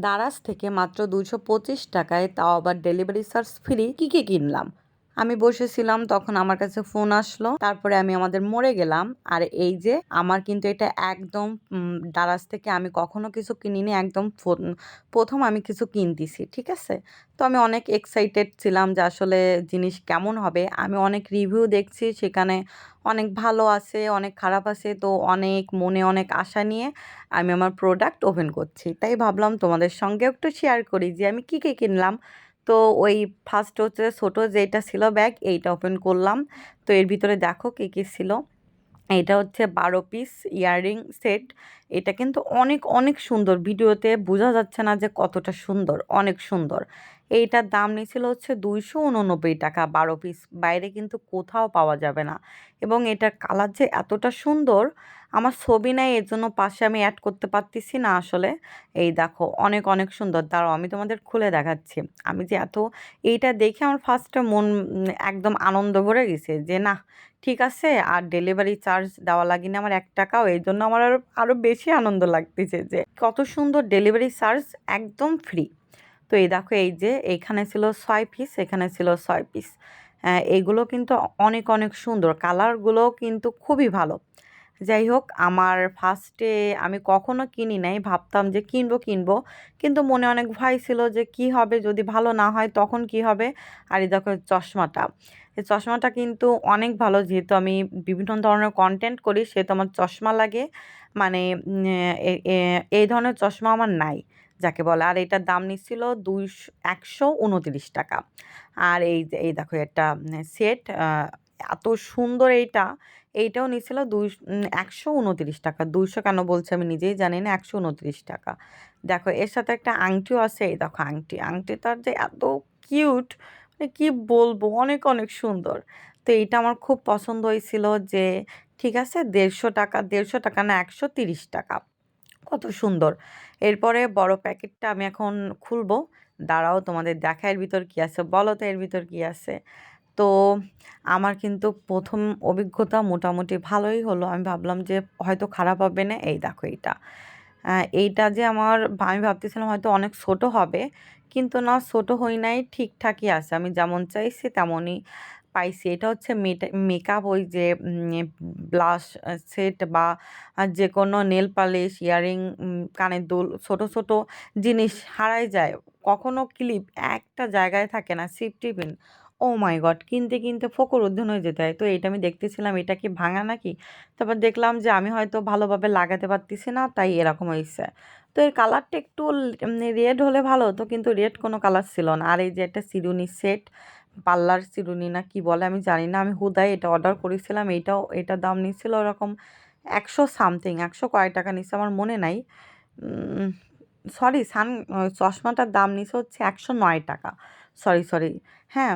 দারাজ থেকে মাত্র দুশো পঁচিশ টাকায় তাও আবার ডেলিভারি চার্জ ফ্রি কী কী কিনলাম? আমি বসেছিলাম, তখন আমার কাছে ফোন আসলো। তারপরে আমি আমাদের মরে গেলাম। আর এই যে, আমার কিন্তু এটা একদম দারাজ থেকে আমি কখনো কিছু কিনিনি, একদম প্রথম আমি কিছু কিনতেছি, ঠিক আছে? তো আমি অনেক এক্সাইটেড ছিলাম যে আসলে জিনিস কেমন হবে। আমি অনেক রিভিউ দেখছি, সেখানে অনেক ভালো আছে, অনেক খারাপ আছে, তো অনেক মনে অনেক আশা নিয়ে আমি আমার প্রোডাক্ট ওপেন করছি। তাই ভাবলাম তোমাদের সঙ্গে একটু শেয়ার করি যে আমি কী কী কিনলাম। তো ওই ফার্স্ট হচ্ছে ছোটো যেটা ছিল ব্যাগ এইটা ওপেন করলাম। তো এর ভিতরে দেখো কী কী ছিল। এটা হচ্ছে বারো পিস ইয়াররিং সেট এটা কিন্তু অনেক অনেক সুন্দর। ভিডিওতে বোঝা যাচ্ছে না যে কতটা সুন্দর, অনেক সুন্দর। এইটার দাম নিয়েছিল হচ্ছে দুইশো উননব্বই টাকা বারো পিস। বাইরে কিন্তু কোথাও পাওয়া যাবে না। এবং এটার কালার যে এতটা সুন্দর, আমার ছবি নেই, এর জন্য পাশে আমি অ্যাড করতে পারতেছি না আসলে। এই দেখো, অনেক অনেক সুন্দর। দাঁড়াও, আমি তোমাদের খুলে দেখাচ্ছি। আমি যে এত, এইটা দেখে আমার ফার্স্টে মন একদম আনন্দ ভরে গেছে যে না, ঠিক আছে, আর ডেলিভারি চার্জ দেওয়া লাগে না আমার এক টাকাও। এই জন্য আমার আরও আরও বেশি আনন্দ লাগতেছে যে কত সুন্দর ডেলিভারি চার্জ একদম ফ্রি তো এই দেখো এই যে এইখানে ছিল ছয় পিস এখানে ছিল ছয় পিস এইগুলো কিন্তু অনেক অনেক সুন্দর। কালারগুলো কিন্তু খুবই ভালো। যাই হোক, আমার ফার্স্টে আমি কখনো কিনি নাই, ভাবতাম যে কিনবো কিনবো। কিন্তু মনে অনেক ভয় ছিল যে কি হবে, যদি ভালো না হয় তখন কি হবে? আর এই দেখো চশমাটা। এই চশমাটা কিন্তু অনেক ভালো, যেহেতু আমি বিভিন্ন ধরনের কন্টেন্ট করি, সেহেতু আমার চশমা লাগে। মানে এই ধরনের চশমা আমার নাই। যাকে বলে। আর এটার দাম নিচ্ছিল দুইশো, একশো উনত্রিশ টাকা। আর এই এই দেখো একটা সেট এত সুন্দর এইটা। এইটাও নিচ্ছিল দুই একশো উনত্রিশ টাকা। দুইশো কেন বলছে আমি নিজেই জানি না, একশো উনত্রিশ টাকা। দেখো, এর সাথে একটা আংটিও আছে। এই দেখো আংটি। আংটিটার যে এত কিউট মানে কি বলব, অনেক অনেক সুন্দর। তো এইটা আমার খুব পছন্দ হয়েছিল যে, ঠিক আছে, দেড়শো টাকা দেড়শো টাকা না, একশো তিরিশ টাকা। কত সুন্দর। এরপরে বড় প্যাকেটটা আমি এখন খুলবো। দাঁড়াও, তোমাদের দেখা এর ভিতর কী আছে? বলো তো এর ভিতর কী আছে? তো আমার কিন্তু প্রথম অভিজ্ঞতা মোটামুটি ভালোই হলো। আমি ভাবলাম যে হয়তো খারাপ হবে না। এই দেখো এইটা। এইটা যে আমার, আমি ভাবতেছিলাম হয়তো অনেক ছোট হবে। কিন্তু না, ছোট হই নাই, ঠিকঠাকই আছে। আমি যেমন চাইছি তেমনই। পাইছি। এটা হচ্ছে মেকআপ ওই যে ব্লাশ সেট বা যে কোনো নেল পালিশ, ইয়ারিং কানের দুল, ছোট ছোট জিনিস হারাই যায়। কখনো ক্লিপ একটা জায়গায় থাকে না সিপ টিফিন ও মাই গড, কিনতে কিনতে ফকর উদ্যান হয়ে যেতে হয়। তো এটা আমি দেখতেছিলাম, এটা কি ভাঙা নাকি? তারপর দেখলাম যে আমি হয়তো ভালোভাবে লাগাতে পারতেছি না, তাই এরকম হয়েছে তো এর কালারটা একটু রেড হলে ভালো হতো কিন্তু রেড কোনো কালার ছিল না। আর এই যে একটা সিরুনি সেট পার্লার চিরুনি না কি বলে আমি জানি না। আমি হুদাই এটা অর্ডার করেছিলাম, এইটাও এটার দাম নিচ্ছিল ওরকম একশো সামথিং একশো কয়েক টাকা নিচ্ছে আমার মনে নাই। সরি সান চশমাটার দাম নিচ্ছে হচ্ছে একশো নয় টাকা। সরি সরি হ্যাঁ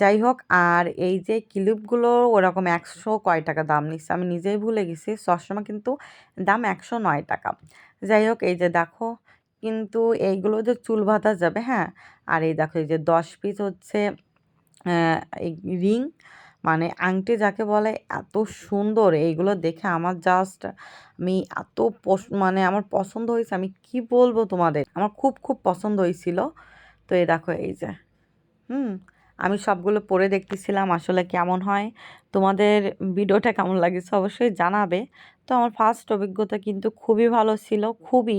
যাই হোক, আর এই যে ক্লিপগুলো ওরকম একশো কয় টাকা দাম নিচ্ছে আমি নিজেই ভুলে গেছি, চশমা কিন্তু দাম একশো নয় টাকা। যাই হোক, এই যে দেখো, কিন্তু এইগুলো যে চুল বাঁধা যাবে হ্যাঁ আর এই দেখো, এই যে দশ পিস হচ্ছে রিং মানে আংটি যাকে বলে, এত সুন্দর। এইগুলো দেখে আমার জাস্ট আমি এত মানে আমার পছন্দ হয়েছে। আমি কি বলব তোমাদের? আমার খুব খুব পছন্দ হয়েছিল। তো এই দেখো, এই যে, হুম, আমি সবগুলো পরে দেখতেছিলাম আসলে কেমন হয়। তোমাদের ভিডিওটা কেমন লাগেছে অবশ্যই জানাবে। তো আমার ফার্স্ট অভিজ্ঞতা কিন্তু খুবই ভালো ছিল, খুবই।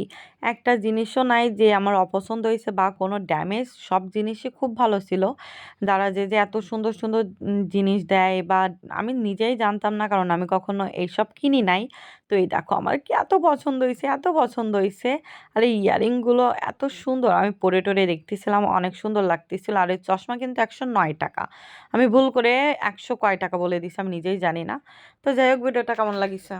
একটা জিনিসও নাই যে আমার অপছন্দ হয়েছে বা কোনো ড্যামেজ সব জিনিসই খুব ভালো ছিল। যারা যে যে এত সুন্দর সুন্দর জিনিস দেয় বা আমি নিজেই জানতাম না, কারণ আমি কখনো এইসব কিনি নাই। তো এই দেখো, আমার কি এত পছন্দ হয়েছে, এত পছন্দ হয়েছে। আর এই ইয়ারিংগুলো এত সুন্দর, আমি পরে টরে দেখতেছিলাম, অনেক সুন্দর লাগতেছিল। আর এই চশমা কিন্তু একশো নয় টাকা। আমি ভুল করে একশো কয় টাকা বলে দিছি আমি নিজেই জানি না। তো যাই হোক ভিডিওটা কেমন লাগিছে?